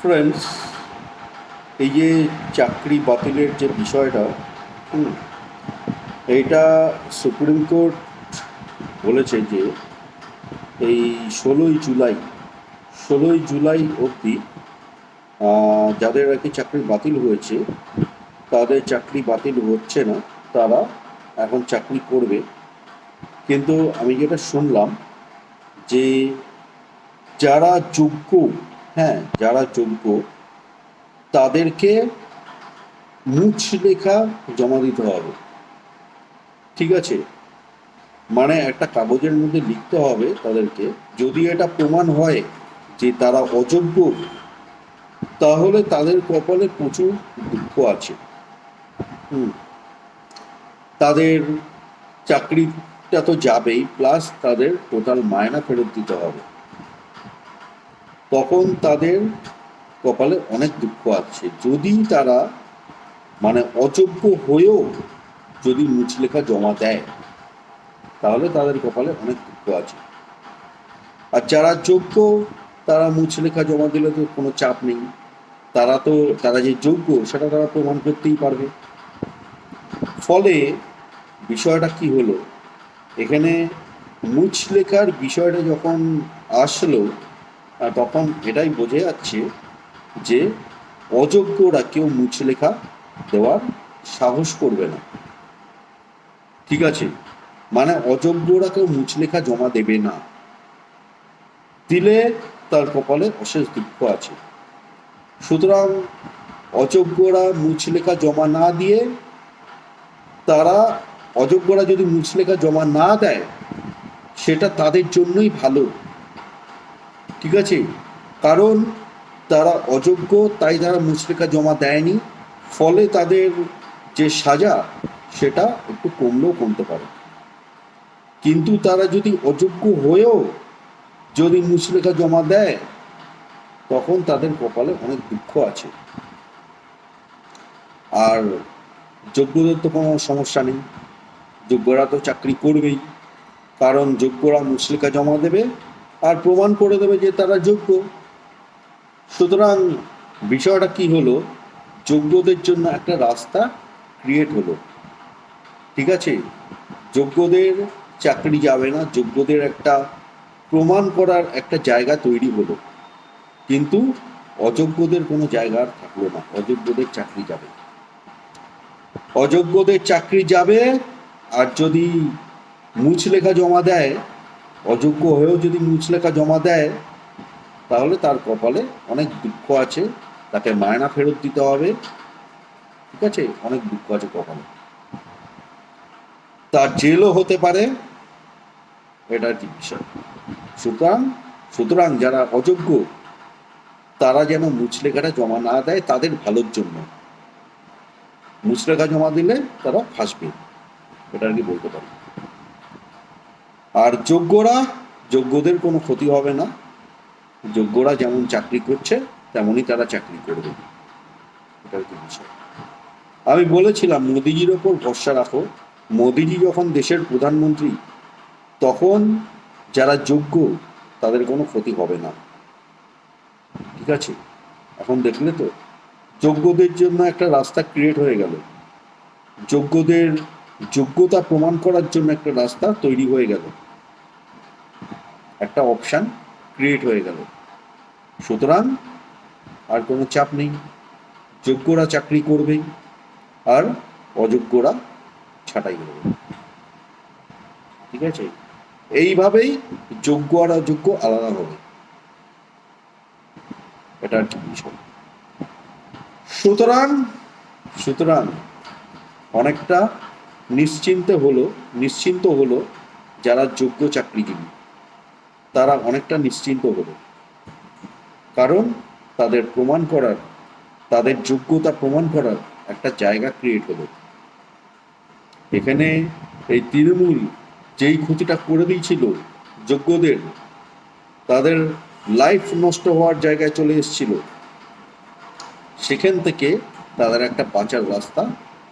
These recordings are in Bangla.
ফ্রেন্ডস এই যে চাকরি বাতিলের যে বিষয়টা এইটা সুপ্রিম কোর্ট বলেছে যে এই ষোলোই জুলাই ষোলোই জুলাই অবধি যাদের আর কি চাকরি বাতিল হয়েছে, তাদের চাকরি বাতিল হচ্ছে না, তারা এখন চাকরি করবে। কিন্তু আমি যেটা শুনলাম যে যারা যোগ্য হ্যাঁ যারা যোগ্য তাদেরকে মুছ লেখা জমা দিতে হবে। ঠিক আছে? মানে একটা কাগজের মধ্যে লিখতে হবে তাদেরকে। যদি এটা প্রমাণ হয় যে তারা অযোগ্য, তাহলে তাদের কপালে প্রচুর দুঃখ আছে। হুম। তাদের চাকরিটা তো যাবেই, প্লাস তাদের টোটাল মায়না ফেরত দিতে হবে। তখন তাদের কপালে অনেক দুঃখ আছে। যদি তারা মানে অযোগ্য হয়েও যদি মুচলেখা জমা দেয়, তাহলে তাদের কপালে অনেক দুঃখ আছে। আর যারা যোগ্য, তারা মুচলেখা জমা দিলে তো কোনো চাপ নেই। তারা তো, তারা যে যোগ্য, সেটা তারা প্রমাণ করতেই পারবে। ফলে বিষয়টা কি হলো? এখানে মুচলেখার বিষয়টা যখন আসলো তখন এটাই বোঝা যাচ্ছে যে অযোগ্যরা কেউ মুচলেখা দেওয়ার সাহস করবে না। ঠিক আছে? মানে অযোগ্যরা কেউ মুচলেখা জমা দেবে না। দিলে তার কপালে অশেষ দুঃখ আছে। সুতরাং অযোগ্যরা মুচলেখা জমা না দিয়ে, তারা অযোগ্যরা যদি মুচলেখা জমা না দেয়, সেটা তাদের জন্যই ভালো। ঠিক আছে? কারণ তারা অযোগ্য, তাই তারা মুচলেখা জমা দেয়নি। ফলে তাদের যে সাজা, সেটা একটু কমলেও কমতে পারে। কিন্তু তারা যদি অযোগ্য হয়েও যদি মুচলেখা জমা দেয়, তখন তাদের কপালে অনেক দুঃখ আছে। আর যোগ্যদের তো কোনো সমস্যা নেই। যোগ্যরা তো চাকরি করবেই। কারণ যোগ্যরা মুচলেখা জমা দেবে আর প্রমাণ করে দেবে যে তারা যোগ্য। সুতরাং বিষয়টা কি হলো? যোগ্যদের জন্য একটা রাস্তা ক্রিয়েট হলো। ঠিক আছে? যোগ্যদের চাকরি যাবে না, যোগ্যদের একটা প্রমাণ করার একটা জায়গা তৈরি হলো। কিন্তু অযোগ্যদের কোনো জায়গা আর থাকল না, অযোগ্যদের চাকরি যাবে। অযোগ্যদের চাকরি যাবে, আর যদি মুছ লেখা জমা দেয় অযোগ্য হয়েও যদি মুচলেখা জমা দেয়, তাহলে তার কপালে অনেক দুঃখ আছে, তাকে মায়না ফেরত দিতে হবে। ঠিক আছে? অনেক দুঃখ আছে কপালে। তার জেলও হতে পারে, এটা কি বিষয়। সুতরাং সুতরাং যারা অযোগ্য, তারা যেন মুচলেখাটা জমা না দেয়, তাদের ভালোর জন্য। মুচলেখা জমা দিলে তারা ফাঁসবে। এটা আর কি বলতে পারি? আর যোগ্যরা, যোগ্যদের কোনো ক্ষতি হবে না। যোগ্যরা যেমন চাকরি করছে, তেমনই তারা চাকরি করবে আমি বলেছিলাম, মোদিজির ওপর ভরসা রাখো। মোদিজি যখন দেশের প্রধানমন্ত্রী, তখন যারা যোগ্য, তাদের কোনো ক্ষতি হবে না। ঠিক আছে? এখন দেখলে তো, যোগ্যদের জন্য একটা রাস্তা ক্রিয়েট হয়ে গেল। যোগ্যদের যোগ্যতা প্রমাণ করার জন্য একটা রাস্তা তৈরি হয়ে গেল। একটা অপশান ক্রিয়েট হয়ে গেল। সুতরাং আর কোনো চাপ নেই। যোগ্যরা চাকরি করবেই আর অযোগ্যরা ছাঁটাই করবে। ঠিক আছে? এইভাবেই যোগ্য আর অযোগ্য আলাদা হবে। এটা আর কি বিষয়? সুতরাং সুতরাং অনেকটা নিশ্চিন্তে হলো, নিশ্চিন্ত হলো যারা যোগ্য চাকরিজীবী। তারা অনেকটা নিশ্চিন্ত হলো। কারণ তাদের প্রমাণ করার, তাদের যোগ্যতা প্রমাণ করার একটা জায়গা ক্রিয়েট হলো। এখানে এই তৃণমূল যেই ক্ষতিটা করে দিয়েছিল যোগ্যদের, তাদের লাইফ নষ্ট হওয়ার জায়গায় চলে এসেছিল। সেখান থেকে তাদের একটা বাঁচার রাস্তা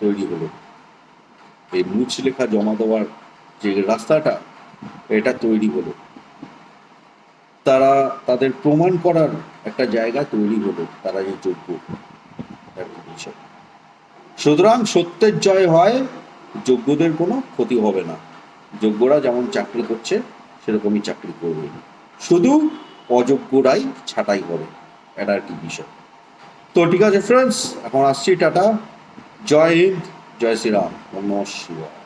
তৈরি হলো। এই মুচলেখা জমা দেওয়ার যে রাস্তাটা, এটা তৈরি হলো। তারা তাদের প্রমাণ করার একটা জায়গা তৈরি হলো, তারা যে যোগ্য সুতরাং সত্যের জয় হয় যোগ্যদের কোনো ক্ষতি হবে না। যোগ্যরা যেমন চাকরি করছে, সেরকমই চাকরি করবে। শুধু অযোগ্যরাই ছাঁটাই হবে এটা আর কি বিষয়। তো ঠিক আছে ফ্রেন্ডস এখন আসছি টাটা। জয় হিন্দ, জয় শ্রীরাম। নমঃ শিবায়।